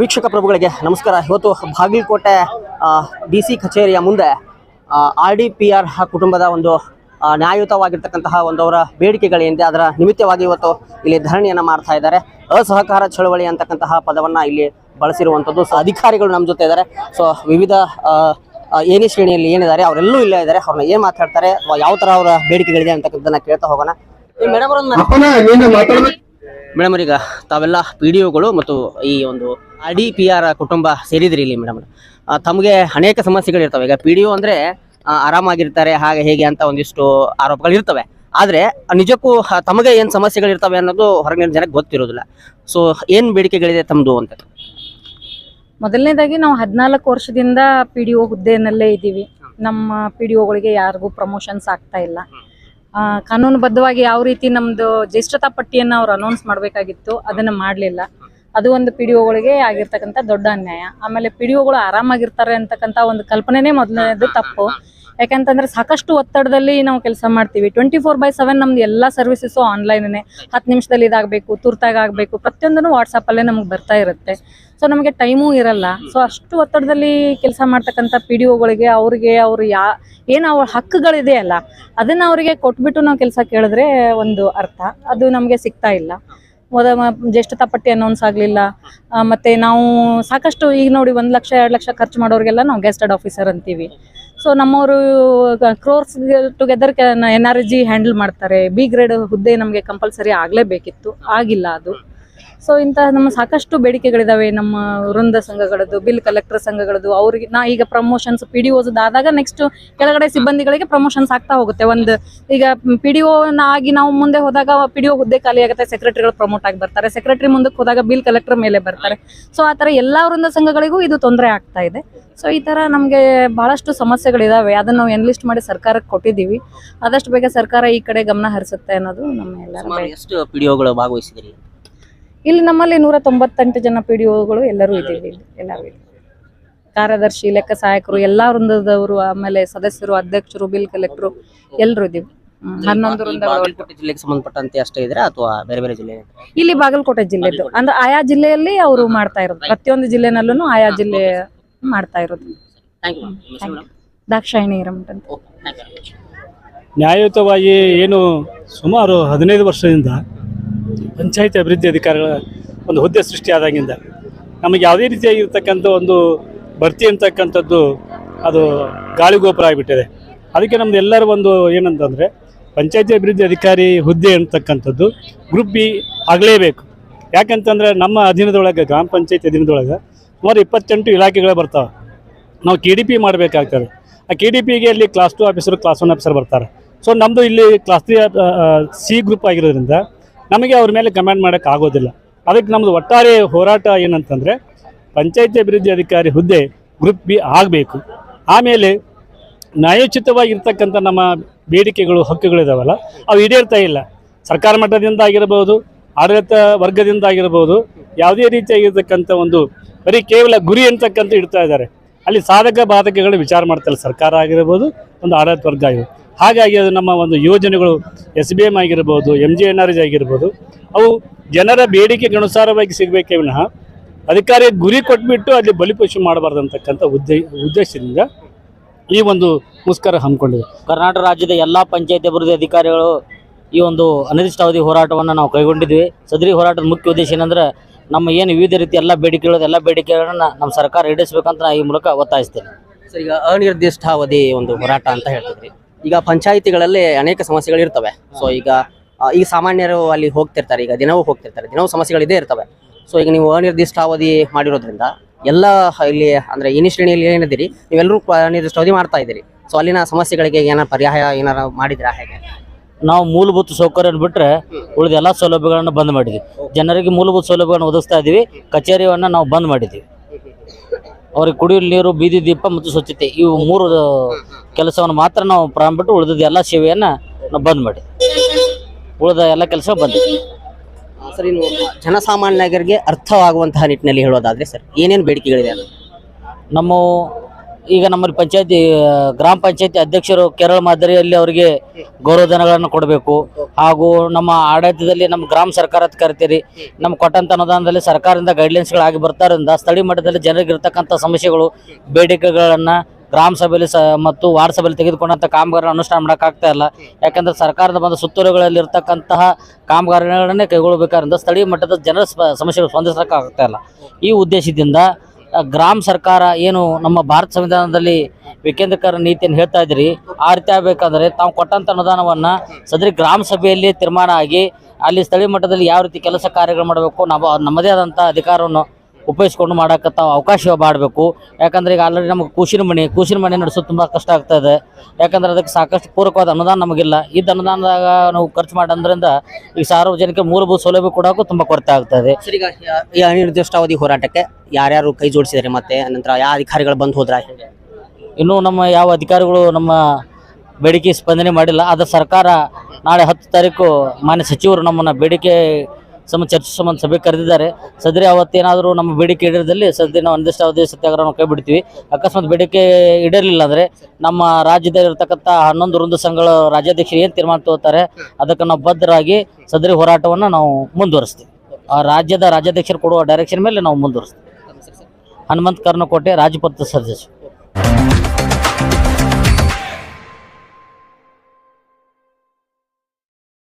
ವೀಕ್ಷಕ ಪ್ರಭುಗಳಿಗೆ ನಮಸ್ಕಾರ. ಇವತ್ತು ಬಾಗಲಕೋಟೆ ಡಿ ಸಿ ಕಚೇರಿಯ ಮುಂದೆ ಆರ್ ಡಿ ಪಿ ಆರ್ ಕುಟುಂಬದ ಒಂದು ನ್ಯಾಯಯುತವಾಗಿರ್ತಕ್ಕಂತಹ ಒಂದು ಅವರ ಬೇಡಿಕೆಗಳೇನಿದೆ ಅದರ ನಿಮಿತ್ತವಾಗಿ ಇವತ್ತು ಇಲ್ಲಿ ಧರಣಿಯನ್ನು ಮಾಡ್ತಾ ಇದ್ದಾರೆ. ಅಸಹಕಾರ ಚಳವಳಿ ಅಂತಕ್ಕಂತಹ ಪದವನ್ನು ಇಲ್ಲಿ ಬಳಸಿರುವಂಥದ್ದು ಸೊ ಅಧಿಕಾರಿಗಳು ನಮ್ಮ ಜೊತೆ ಇದ್ದಾರೆ. ಸೊ ವಿವಿಧ ಏನೇ ಶ್ರೇಣಿಯಲ್ಲಿ ಏನಿದ್ದಾರೆ, ಅವರೆಲ್ಲೂ ಇಲ್ಲೇ ಇದ್ದಾರೆ. ಅವ್ರನ್ನ ಏನು ಮಾತಾಡ್ತಾರೆ, ಯಾವ ಥರ ಅವರ ಬೇಡಿಕೆಗಳಿದೆ ಅಂತಕ್ಕಂಥದ್ದನ್ನ ಕೇಳ್ತಾ ಹೋಗೋಣ. ಮೇಡಮ್ ಮೇಡಮ್ ಈಗ ತಾವೆಲ್ಲ ಪಿ ಡಿ ಒಗಳು ಮತ್ತು ಈ ಒಂದು ಆರ್ ಡಿ ಪಿ ಆರ್ ಕುಟುಂಬ ಸೇರಿದ್ರಿ ಇಲ್ಲಿ ಮೇಡಮ್. ತಮಗೆ ಅನೇಕ ಸಮಸ್ಯೆಗಳಿರ್ತವೆ ಈಗ ಪಿ ಡಿ ಒ ಅಂದರೆ ಆರಾಮಾಗಿರ್ತಾರೆ ಹಾಗೆ ಹೇಗೆ ಅಂತ ಒಂದಿಷ್ಟು ಆರೋಪಗಳಿರ್ತವೆ ಆದರೆ ನಿಜಕ್ಕೂ ತಮಗೆ ಏನು ಸಮಸ್ಯೆಗಳಿರ್ತವೆ ಅನ್ನೋದು ಹೊರಗಿನ ಜನಕ್ಕೆ ಗೊತ್ತಿರೋದಿಲ್ಲ. ಸೊ ಏನು ಬೇಡಿಕೆಗಳಿದೆ ತಮ್ಮದು ಅಂತ? ಮೊದಲನೇದಾಗಿ ನಾವು ಹದಿನಾಲ್ಕು ವರ್ಷದಿಂದ ಪಿ ಡಿ ಒ ಹುದ್ದೆಯಲ್ಲೇ ಇದ್ದೀವಿ. ನಮ್ಮ ಪಿ ಡಿ ಒಗಳಿಗೆ ಯಾರಿಗೂ ಪ್ರಮೋಷನ್ಸ್ ಆಗ್ತಾ ಇಲ್ಲ. ಕಾನೂನುಬದ್ಧವಾಗಿ ಯಾವ ರೀತಿ ನಮ್ದು ಜ್ಯೇಷ್ಠತಾ ಪಟ್ಟಿಯನ್ನ ಅವ್ರು ಅನೌನ್ಸ್ ಮಾಡಬೇಕಾಗಿತ್ತು, ಅದನ್ನ ಮಾಡಲಿಲ್ಲ. ಅದು ಒಂದು ಪಿ ಡಿ ಒಗಳಿಗೆ ದೊಡ್ಡ ಅನ್ಯಾಯ. ಆಮೇಲೆ ಪಿ ಡಿ ಒಗಳು ಆರಾಮಾಗಿರ್ತಾರೆ ಅಂತಕ್ಕಂಥ ಒಂದು ಕಲ್ಪನೆನೇ ಮೊದಲನೇದು ತಪ್ಪು. ಯಾಕಂತಂದ್ರೆ ಸಾಕಷ್ಟು ಒತ್ತಡದಲ್ಲಿ ನಾವು ಕೆಲಸ ಮಾಡ್ತೀವಿ. ಟ್ವೆಂಟಿ ಫೋರ್ ಬೈ ಸೆವೆನ್ ನಮ್ದು ಎಲ್ಲ ಸರ್ವಿಸಸ್ಸು ಆನ್ಲೈನೇ ಹತ್ತು ನಿಮಿಷದಲ್ಲಿ ಇದಾಗಬೇಕು ತುರ್ತಾಗಿ ಆಗಬೇಕು ಪ್ರತಿಯೊಂದನ್ನು ವಾಟ್ಸಪ್ಪಲ್ಲೇ ನಮ್ಗೆ ಬರ್ತಾ ಇರುತ್ತೆ. ಸೊ ನಮಗೆ ಟೈಮೂ ಇರಲ್ಲ. ಸೊ ಅಷ್ಟು ಒತ್ತಡದಲ್ಲಿ ಕೆಲಸ ಮಾಡ್ತಕ್ಕಂಥ ಪಿ ಡಿ ಒಗಳಿಗೆ ಅವ್ರಿಗೆ, ಅವ್ರು ಯಾ, ಏನು ಅವ್ರ ಹಕ್ಕುಗಳಿದೆಯಲ್ಲ ಅದನ್ನು ಅವರಿಗೆ ಕೊಟ್ಬಿಟ್ಟು ನಾವು ಕೆಲಸ ಕೇಳಿದ್ರೆ ಒಂದು ಅರ್ಥ. ಅದು ನಮಗೆ ಸಿಗ್ತಾ ಇಲ್ಲ. ಮೊದ ಜ್ಯೇಷ್ಠತಾ ಪಟ್ಟಿ ಅನೌನ್ಸ್ ಆಗಲಿಲ್ಲ. ಮತ್ತು ನಾವು ಸಾಕಷ್ಟು ಈಗ ನೋಡಿ ಒಂದು ಲಕ್ಷ, ಎರಡು ಲಕ್ಷ ಖರ್ಚು ಮಾಡೋರಿಗೆಲ್ಲ ನಾವು ಗೆಸ್ಟೆಡ್ ಆಫೀಸರ್ ಅಂತೀವಿ. ಸೊ ನಮ್ಮವರು crores together N R G handle ಮಾಡ್ತಾರೆ. ಬಿ ಗ್ರೇಡ್ ಹುದ್ದೆ ನಮಗೆ ಕಂಪಲ್ಸರಿ ಆಗಲೇಬೇಕಿತ್ತು. ಆಗಿಲ್ಲ ಅದು. ಸೊ ಇಂತಹ ನಮ್ಮ ಸಾಕಷ್ಟು ಬೇಡಿಕೆಗಳಿದಾವೆ ನಮ್ಮ ವೃಂದ ಸಂಘಗಳದ್ದು ಬಿಲ್ ಕಲೆಕ್ಟರ್ ಸಂಘಗಳದ್ದು. ಅವ್ರಿಗೆ ನಾ ಈಗ ಪ್ರಮೋಷನ್ಸ್ ಪಿ ಡಿ ಓಸ್ ಆದಾಗ ನೆಕ್ಸ್ಟ್ ಕೆಳಗಡೆ ಸಿಬ್ಬಂದಿಗಳಿಗೆ ಪ್ರಮೋಷನ್ಸ್ ಆಗ್ತಾ ಹೋಗುತ್ತೆ. ಒಂದು ಈಗ ಪಿ ಡಿ ಆಗಿ ನಾವು ಮುಂದೆ ಹೋದಾಗ ಪಿ ಡಿ ಒ ಹುದ್ದೆ ಖಾಲಿ ಆಗುತ್ತೆ ಸೆಕ್ರೆಟರಿಗಳು ಪ್ರಮೋಟ್ ಆಗಿ ಬರ್ತಾರೆ. ಸೆಕ್ರೆಟರಿ ಮುಂದಕ್ಕೆ ಹೋದಾಗ ಬಿಲ್ ಕಲೆಕ್ಟರ್ ಮೇಲೆ ಬರ್ತಾರೆ. ಸೊ ಆ ಥರ ಎಲ್ಲ ವೃಂದ ಸಂಘಗಳಿಗೂ ಇದು ತೊಂದರೆ ಆಗ್ತಾ ಇದೆ. ಸೊ ಈ ಥರ ನಮಗೆ ಭಾಳಷ್ಟು ಸಮಸ್ಯೆಗಳಿದಾವೆ. ಅದನ್ನು ನಾವು ಎನ್ಲಿಸ್ಟ್ ಮಾಡಿ ಸರ್ಕಾರಕ್ಕೆ ಕೊಟ್ಟಿದ್ದೀವಿ. ಆದಷ್ಟು ಬೇಗ ಸರ್ಕಾರ ಈ ಕಡೆ ಗಮನ ಹರಿಸುತ್ತೆ ಅನ್ನೋದು ನಮ್ಮ ಎಲ್ಲರ ಎಷ್ಟು ಪಿ ಡಿ ಭಾಗವಹಿಸಿದ್ರಿ? ಇಲ್ಲಿ ನಮ್ಮಲ್ಲಿ ನೂರ ತೊಂಬತ್ತೆಂಟು ಜನ ಪಿ ಡಿ ಒಗಳು ಎಲ್ಲರೂ ಇದ್ದೀವಿ ಇಲ್ಲಿ ಎಲ್ಲರೂ ಇದ್ದೀವಿ ಕಾರ್ಯದರ್ಶಿ ಲೆಕ್ಕ ಸಹಾಯಕರು ಎಲ್ಲ ವೃಂದದವರು ಆಮೇಲೆ ಸದಸ್ಯರು ಅಧ್ಯಕ್ಷರು ಬಿಲ್ ಕಲೆಕ್ಟರು ಎಲ್ಲರೂ ಇದ್ದೀವಿ. ಇಲ್ಲಿ ಹನ್ನೊಂದು ವೃಂದಗಳು ಬಾಗಲಕೋಟೆ ಜಿಲ್ಲೆಗೆ ಸಂಬಂಧಪಟ್ಟಂತೆ ಅಷ್ಟೇ ಇದ್ರೆ ಅಥವಾ ಬೇರೆ ಬೇರೆ ಜಿಲ್ಲೆ ಇಲ್ಲಿ ಬಾಗಲಕೋಟೆ ಜಿಲ್ಲೆದು. ಅಂದ್ರೆ ಆಯಾ ಜಿಲ್ಲೆಯಲ್ಲಿ ಅವರು ಮಾಡ್ತಾ ಇರೋದು. ಪ್ರತಿಯೊಂದು ಜಿಲ್ಲೆನಲ್ಲೂ ಆಯಾ ಜಿಲ್ಲೆ ಮಾಡ್ತಾ ಇರೋದು. ಥ್ಯಾಂಕ್ ಯು ದಾಕ್ಷಾಯಿಣಿ ಅಂತ. ನ್ಯಾಯಯುತವಾಗಿ ಏನು ಸುಮಾರು ಹದಿನೈದು ವರ್ಷದಿಂದ ಪಂಚಾಯತಿ ಅಭಿವೃದ್ಧಿ ಅಧಿಕಾರಿಗಳ ಒಂದು ಹುದ್ದೆ ಸೃಷ್ಟಿಯಾದಾಗಿಂದ ನಮಗೆ ಯಾವುದೇ ರೀತಿಯಾಗಿರ್ತಕ್ಕಂಥ ಒಂದು ಭರ್ತಿ ಅಂತಕ್ಕಂಥದ್ದು ಅದು ಗಾಳಿಗೋಪುರ ಆಗಿಬಿಟ್ಟಿದೆ. ಅದಕ್ಕೆ ನಮ್ದು ಎಲ್ಲರೂ ಒಂದು ಏನಂತಂದರೆ ಪಂಚಾಯತಿ ಅಭಿವೃದ್ಧಿ ಅಧಿಕಾರಿ ಹುದ್ದೆ ಅಂತಕ್ಕಂಥದ್ದು ಗ್ರೂಪ್ ಬಿ ಆಗಲೇಬೇಕು. ಯಾಕಂತಂದರೆ ನಮ್ಮ ಅಧೀನದೊಳಗೆ, ಗ್ರಾಮ ಪಂಚಾಯಿತಿ ಅಧೀನದೊಳಗೆ ಸುಮಾರು ಇಪ್ಪತ್ತೆಂಟು ಇಲಾಖೆಗಳು ಬರ್ತಾವೆ. ನಾವು ಕೆ ಡಿ ಪಿ ಮಾಡಬೇಕಾಗ್ತದೆ. ಆ ಕೆ ಡಿ ಪಿಗೆ ಅಲ್ಲಿ class two officer class one officer ಬರ್ತಾರೆ. ಸೊ ನಮ್ಮದು ಇಲ್ಲಿ ಕ್ಲಾಸ್ ತ್ರೀ ಸಿ ಗ್ರೂಪ್ ಆಗಿರೋದ್ರಿಂದ ನಮಗೆ ಅವ್ರ ಮೇಲೆ ಕಮೆಂಟ್ ಮಾಡೋಕ್ಕೆ ಆಗೋದಿಲ್ಲ. ಅದಕ್ಕೆ ನಮ್ಮದು ಒಟ್ಟಾರೆ ಹೋರಾಟ ಏನಂತಂದರೆ, ಪಂಚಾಯತಿ ಅಭಿವೃದ್ಧಿ ಅಧಿಕಾರಿ ಹುದ್ದೆ ಗ್ರೂಪ್ ಬಿ ಆಗಬೇಕು. ಆಮೇಲೆ ನ್ಯಾಯೋಚಿತವಾಗಿರ್ತಕ್ಕಂಥ ನಮ್ಮ ಬೇಡಿಕೆಗಳು ಹಕ್ಕುಗಳಿದಾವಲ್ಲ ಅವು ಈಡೇರ್ತಾ ಇಲ್ಲ. ಸರ್ಕಾರ ಮಟ್ಟದಿಂದ ಆಗಿರಬಹುದು ಆಡಳಿತ ವರ್ಗದಿಂದ ಆಗಿರಬಹುದು ಯಾವುದೇ ರೀತಿಯಾಗಿರ್ತಕ್ಕಂಥ ಒಂದು ಬರೀ ಕೇವಲ ಗುರಿ ಅಂತಕ್ಕಂಥ ಇಡ್ತಾ ಇದ್ದಾರೆ. ಅಲ್ಲಿ ಸಾಧಕ, ಬಾಧಕಗಳು ವಿಚಾರ ಮಾಡ್ತಾರೆ. ಸರ್ಕಾರ ಆಗಿರ್ಬೋದು, ಒಂದು ಆಡಳಿತ ವರ್ಗ ಆಗಿರ್ಬೋದು. ಹಾಗಾಗಿ ಅದು ನಮ್ಮ ಒಂದು ಯೋಜನೆಗಳು ಎಸ್ ಬಿ ಎಂ ಆಗಿರ್ಬೋದು M G N R G ಆಗಿರ್ಬೋದು ಅವು ಜನರ ಬೇಡಿಕೆಗೆ ಅನುಸಾರವಾಗಿ ಸಿಗಬೇಕೇ ವಿನಃ ಅಧಿಕಾರಿ ಗುರಿ ಕೊಟ್ಬಿಟ್ಟು ಅಲ್ಲಿ ಬಲಿಪಶು ಮಾಡಬಾರ್ದಂತಕ್ಕಂಥ ಉದ್ದೇ ಉದ್ದೇಶದಿಂದ ಈ ಒಂದು ಮುಷ್ಕರ ಹಮ್ಮಿಕೊಂಡಿದೆ. ಕರ್ನಾಟಕ ರಾಜ್ಯದ ಎಲ್ಲ ಪಂಚಾಯತ್ ಅಭಿವೃದ್ಧಿ ಅಧಿಕಾರಿಗಳು ಈ ಒಂದು ಅನಿರ್ದಿಷ್ಟಾವಧಿ ಹೋರಾಟವನ್ನು ನಾವು ಕೈಗೊಂಡಿದ್ವಿ. ಸದರಿ ಹೋರಾಟದ ಮುಖ್ಯ ಉದ್ದೇಶ ಏನಂದ್ರೆ ನಮ್ಮ ಏನು ವಿವಿಧ ರೀತಿ ಎಲ್ಲ ಬೇಡಿಕೆಗಳು ಎಲ್ಲ ಬೇಡಿಕೆಗಳನ್ನ ನಮ್ಮ ಸರ್ಕಾರ ಈಡೇರಿಸಬೇಕಂತ ನಾ ಈ ಮೂಲಕ ಒತ್ತಾಯಿಸ್ತೇನೆ. ಸರ್ ಈಗ ಅನಿರ್ದಿಷ್ಟಾವಧಿ ಒಂದು ಹೋರಾಟ ಅಂತ ಹೇಳ್ತಿದ್ರಿ. ಈಗ ಪಂಚಾಯಿತಿಗಳಲ್ಲಿ ಅನೇಕ ಸಮಸ್ಯೆಗಳು ಇರ್ತವೆ ಸೊ ಈಗ ಈಗ ಸಾಮಾನ್ಯರು ಅಲ್ಲಿ ಹೋಗ್ತಿರ್ತಾರೆ ಈಗ ದಿನವೂ ಹೋಗ್ತಿರ್ತಾರೆ ದಿನವೂ ಸಮಸ್ಯೆಗಳು ಇದೇ ಇರ್ತವೆ. ಸೊ ಈಗ ನೀವು ಅನಿರ್ದಿಷ್ಟಾವಧಿ ಮಾಡಿರೋದ್ರಿಂದ ಎಲ್ಲ ಇಲ್ಲಿ ಅಂದ್ರೆ ಇನಿ ಶ್ರೇಣಿಯಲ್ಲಿ ಏನಿದ್ದೀರಿ ನೀವೆಲ್ಲರೂ ಅನಿರ್ದಿಷ್ಟ ಅವಧಿ ಮಾಡ್ತಾ ಇದ್ದೀರಿ. ಸೊ ಅಲ್ಲಿನ ಸಮಸ್ಯೆಗಳಿಗೆ ಏನಾರ ಪರ್ಯಾಯ ಏನಾರ ಮಾಡಿದ್ರಾ ಹೇಗೆ? ನಾವು ಮೂಲಭೂತ ಸೌಕರ್ಯವನ್ನು ಬಿಟ್ಟರೆ ಉಳಿದ ಎಲ್ಲ ಸೌಲಭ್ಯಗಳನ್ನು ಬಂದ್ ಮಾಡಿದ್ವಿ. ಜನರಿಗೆ ಮೂಲಭೂತ ಸೌಲಭ್ಯಗಳನ್ನು ಒದಗಿಸ್ತಾ ಇದ್ದೀವಿ. ಕಚೇರಿಯನ್ನು ನಾವು ಬಂದ್ ಮಾಡಿದ್ವಿ. ಅವ್ರಿಗೆ ಕುಡಿಯುವ ನೀರು ಬೀದಿ ದೀಪ ಮತ್ತು ಸ್ವಚ್ಛತೆ ಇವು ಮೂರು ಕೆಲಸವನ್ನು ಮಾತ್ರ ನಾವು ಪ್ರಾರಂಭ ಬಿಟ್ಟು ಉಳಿದ ಎಲ್ಲ ಸೇವೆಯನ್ನು ನಾವು ಬಂದ್ ಮಾಡಿ ಉಳಿದ ಎಲ್ಲ ಕೆಲಸ ಬಂದ್ ಸರ್ ಇನ್ನು ಜನಸಾಮಾನ್ಯರಿಗೆ ಅರ್ಥವಾಗುವಂತಹ ನಿಟ್ಟಿನಲ್ಲಿ ಹೇಳೋದಾದ್ರೆ ಸರ್ ಏನೇನು ಬೇಡಿಕೆಗಳಿದೆ ನಮ್ಮ ಈಗ ನಮ್ಮಲ್ಲಿ ಪಂಚಾಯತಿ ಗ್ರಾಮ ಪಂಚಾಯತಿ ಅಧ್ಯಕ್ಷರು ಕೇರಳ ಮಾದರಿಯಲ್ಲಿ ಅವರಿಗೆ ಗೌರವಧನಗಳನ್ನು ಕೊಡಬೇಕು. ಹಾಗೂ ನಮ್ಮ ಆಡಳಿತದಲ್ಲಿ ನಮ್ಮ ಗ್ರಾಮ ಸರ್ಕಾರ ಅಂತ ಕರಿತೀರಿ ನಮ್ಮ ಕೊಟ್ಟಂತ ಅನುದಾನದಲ್ಲಿ ಸರ್ಕಾರದಿಂದ ಗೈಡ್ಲೈನ್ಸ್ಗಳಾಗಿ ಬರ್ತಾರಿಂದ ಸ್ಥಳೀಯ ಮಟ್ಟದಲ್ಲಿ ಜನರಿಗೆ ಇರ್ತಕ್ಕಂಥ ಸಮಸ್ಯೆಗಳು ಬೇಡಿಕೆಗಳನ್ನು ಗ್ರಾಮ ಸಭೆಯಲ್ಲಿ ಮತ್ತು ವಾರ್ಡ್ ಸಭೆಯಲ್ಲಿ ತೆಗೆದುಕೊಂಡಂಥ ಕಾಮಗಾರಿಗಳನ್ನು ಅನುಷ್ಠಾನ ಮಾಡೋಕ್ಕಾಗ್ತಾ ಇಲ್ಲ. ಯಾಕಂದ್ರೆ ಸರ್ಕಾರದ ಬಂದ ಸುತ್ತೋಲೆಗಳಲ್ಲಿ ಇರ್ತಕ್ಕಂತಹ ಕಾಮಗಾರಿಗಳನ್ನೇ ಕೈಗೊಳ್ಳಬೇಕಾದ್ರಿಂದ ಸ್ಥಳೀಯ ಮಟ್ಟದ ಜನರ ಸಮಸ್ಯೆಗಳು ಸ್ಪಂದಿಸೋಕ್ಕಾಗ್ತಾ ಇಲ್ಲ. ಈ ಉದ್ದೇಶದಿಂದ ಗ್ರಾಮ ಸರ್ಕಾರ ಏನು ನಮ್ಮ ಭಾರತ ಸಂವಿಧಾನದಲ್ಲಿ ವಿಕೇಂದ್ರೀಕರಣ ನೀತಿಯನ್ನು ಹೇಳ್ತಾ ಇದ್ರಿ ಆ ರೀತಿ ಆಗ್ಬೇಕಾದ್ರೆ ತಾವು ಕೊಟ್ಟಂಥ ಅನುದಾನವನ್ನು ಸದರಿ ಗ್ರಾಮ ಸಭೆಯಲ್ಲಿ ತೀರ್ಮಾನ ಆಗಿ ಅಲ್ಲಿ ಸ್ಥಳೀಯ ಮಟ್ಟದಲ್ಲಿ ಯಾವ ರೀತಿ ಕೆಲಸ ಕಾರ್ಯಗಳು ಮಾಡಬೇಕು, ನಾವು ನಮ್ಮದೇ ಆದಂಥ ಅಧಿಕಾರವನ್ನು ಉಪಯೋಗಿಸ್ಕೊಂಡು ಮಾಡೋಕೆ ತಾವು ಅವಕಾಶ ಮಾಡಬೇಕು. ಯಾಕಂದ್ರೆ ಈಗ ಆಲ್ರೆಡಿ ನಮಗೆ ಕೂಸಿನ ಮನೆ ಕೂಸಿನ ಮನೆ ನಡೆಸೋದು ತುಂಬ ಕಷ್ಟ ಆಗ್ತಾ ಇದೆ. ಯಾಕಂದ್ರೆ ಅದಕ್ಕೆ ಸಾಕಷ್ಟು ಪೂರಕವಾದ ಅನುದಾನ ನಮಗಿಲ್ಲ. ಇದ್ದ ಅನುದಾನದಾಗ ನಾವು ಖರ್ಚು ಮಾಡೋದ್ರಿಂದ ಈ ಸಾರ್ವಜನಿಕ ಮೂಲಭೂತ ಸೌಲಭ್ಯ ಕೊಡೋಕ್ಕೂ ತುಂಬ ಕೊರತೆ ಆಗ್ತಾ ಇದೆ. ಸರ್ ಈಗ ಈ ಅನಿರ್ದಿಷ್ಟಾವಧಿ ಹೋರಾಟಕ್ಕೆ ಯಾರ್ಯಾರು ಕೈ ಜೋಡಿಸಿದ್ರೆ ಮತ್ತೆ ನಂತರ ಯಾವ ಅಧಿಕಾರಿಗಳು ಬಂದು ಹೋದ್ರ? ಇನ್ನೂ ನಮ್ಮ ಯಾವ ಅಧಿಕಾರಿಗಳು ನಮ್ಮ ಬೇಡಿಕೆ ಸ್ಪಂದನೆ ಮಾಡಿಲ್ಲ. ಆದರೆ ಸರ್ಕಾರ ನಾಳೆ ಹತ್ತು ತಾರೀಕು ಮಾನ್ಯ ಸಚಿವರು ನಮ್ಮನ್ನು ಬೇಡಿಕೆ ಸಂಬಂಧ ಚರ್ಚೆ ಸಂಬಂಧ ಸಭೆ ಕರೆದಿದ್ದಾರೆ. ಸದ್ರಿ ಅವತ್ತೇನಾದರೂ ನಮ್ಮ ಬೇಡಿಕೆ ಈಡೇರಿದಲ್ಲಿ ಸದ್ಯ ನಾವು ಒಂದಿಷ್ಟು ಅವಧಿ ಸತ್ಯಾಗ್ರಹವನ್ನು ಕೈ ಬಿಡ್ತೀವಿ ಅಕಸ್ಮಾತ್ ಬೇಡಿಕೆ ಈಡೇರಲಿಲ್ಲ ಅಂದರೆ ನಮ್ಮ ರಾಜ್ಯದಲ್ಲಿ ಇರತಕ್ಕಂಥ ಹನ್ನೊಂದು ವೃಂದ ಸಂಘಗಳ ರಾಜ್ಯಾಧ್ಯಕ್ಷರು ಏನು ತೀರ್ಮಾನ ತಗೋತಾರೆ, ಅದಕ್ಕೆ ನಾವು ಬದ್ಧರಾಗಿ ಸದರಿ ಹೋರಾಟವನ್ನು ನಾವು ಮುಂದುವರಿಸ್ತೀವಿ. ಆ ರಾಜ್ಯದ ರಾಜ್ಯಾಧ್ಯಕ್ಷರು ಕೊಡುವ ಡೈರೆಕ್ಷನ್ ಮೇಲೆ ನಾವು ಮುಂದುವರಿಸ್ತೀವಿ. ಹನುಮಂತ್ ಕರ್ನಕೋಟೆ ರಾಜಪತ್ರ ಸದಸ್ಯರು.